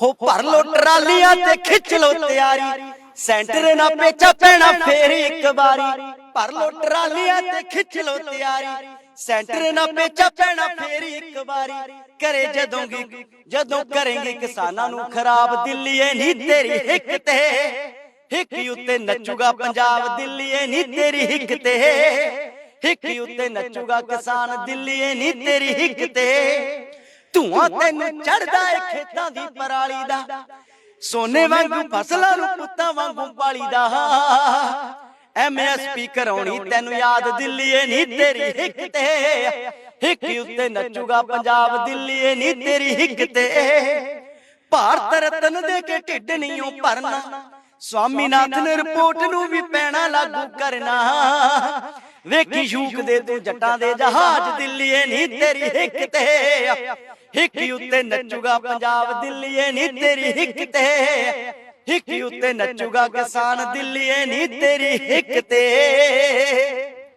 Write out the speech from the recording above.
ਹੋ ਭਰ ਲੋ ਟਰਾਲੀਆਂ ਤੇ ਖਿੱਚ ਲੋ ਤਿਆਰੀ। ਸੈਂਟਰ ਨਾ ਪੇਚਾ ਪੈਣਾ ਫੇਰ ਇੱਕ ਵਾਰੀ। ਭਰ ਲੋ ਟਰਾਲੀਆਂ ਤੇ ਖਿੱਚ ਲੋ ਤਿਆਰੀ। ਸੈਂਟਰ ਨਾ ਪੇਚਾ ਪੈਣਾ ਫੇਰ ਇੱਕ ਵਾਰੀ। ਕਰੇ ਜਦੋਂਗੀ ਜਦੋਂ ਕਰੇਂਗੇ ਕਿਸਾਨਾਂ ਨੂੰ ਖਰਾਬ ਦਿੱਲੀਏ ਨਹੀਂ ਤੇਰੀ ਹਿੱਕ ਤੇ। ਹਿੱਕ ਉੱਤੇ ਨੱਚੂਗਾ ਪੰਜਾਬ ਦਿੱਲੀਏ ਨਹੀਂ ਤੇਰੀ ਹਿੱਕ ਤੇ। ਹਿੱਕ ਉੱਤੇ ਨੱਚੂਗਾ ਕਿਸਾਨ ਦਿੱਲੀਏ ਨਹੀਂ ਤੇਰੀ ਹਿੱਕ ਤੇ। ਧੂਆਂ ਤੈਨੂੰ ਚੜਦਾ ਏ ਖੇਤਾਂ ਦੀ ਪਰਾਲੀ ਦਾ। ਸੋਨੇ ਵਾਂਗੂ ਫਸਲਾਂ ਨੂੰ ਪੁੱਤਾਂ ਵਾਂਗੂ ਪਾਲੀਦਾ ਐਮਐਸਪੀ ਕਰਾਉਣੀ ਤੈਨੂੰ ਯਾਦ ਦਿੱਲੀਏ ਨਹੀਂ ਤੇਰੀ ਹਿੱਕ ਤੇ। ਹਿੱਕ ਉੱਤੇ ਨੱਚੂਗਾ ਪੰਜਾਬ ਦਿੱਲੀਏ ਨਹੀਂ ਤੇਰੀ ਹਿੱਕ ਤੇ। ਭਾਰਤ ਰਤਨ ਦੇ ਕੇ ਢਿੱਡ ਨਹੀਂ ਭਰਨਾ। ਸਵਾਮੀਨਾਥਨ ਰਿਪੋਰਟ ਨੂੰ ਵੀ ਪੈਣਾ ਲਾਗੂ ਕਰਨਾ। ਵੇਖੀ ਸ਼ੂਕ ਦੇ ਤੂੰ ਜੱਟਾਂ ਦੇ ਜਹਾਜ਼ ਦਿੱਲੀਏ ਨਹੀਂ ਤੇਰੀ ਹਿੱਕ ਤੇ ਹਿੱਕ ਉੱਤੇ ਨੱਚੂਗਾ ਪੰਜਾਬ ਦਿੱਲੀਏ ਨਹੀਂ ਤੇਰੀ ਹਿੱਕ ਤੇ ਹਿੱਕ ਉੱਤੇ ਨੱਚੂਗਾ ਕਿਸਾਨ ਦਿੱਲੀਏ ਨਹੀਂ ਤੇਰੀ ਹਿੱਕ ਤੇ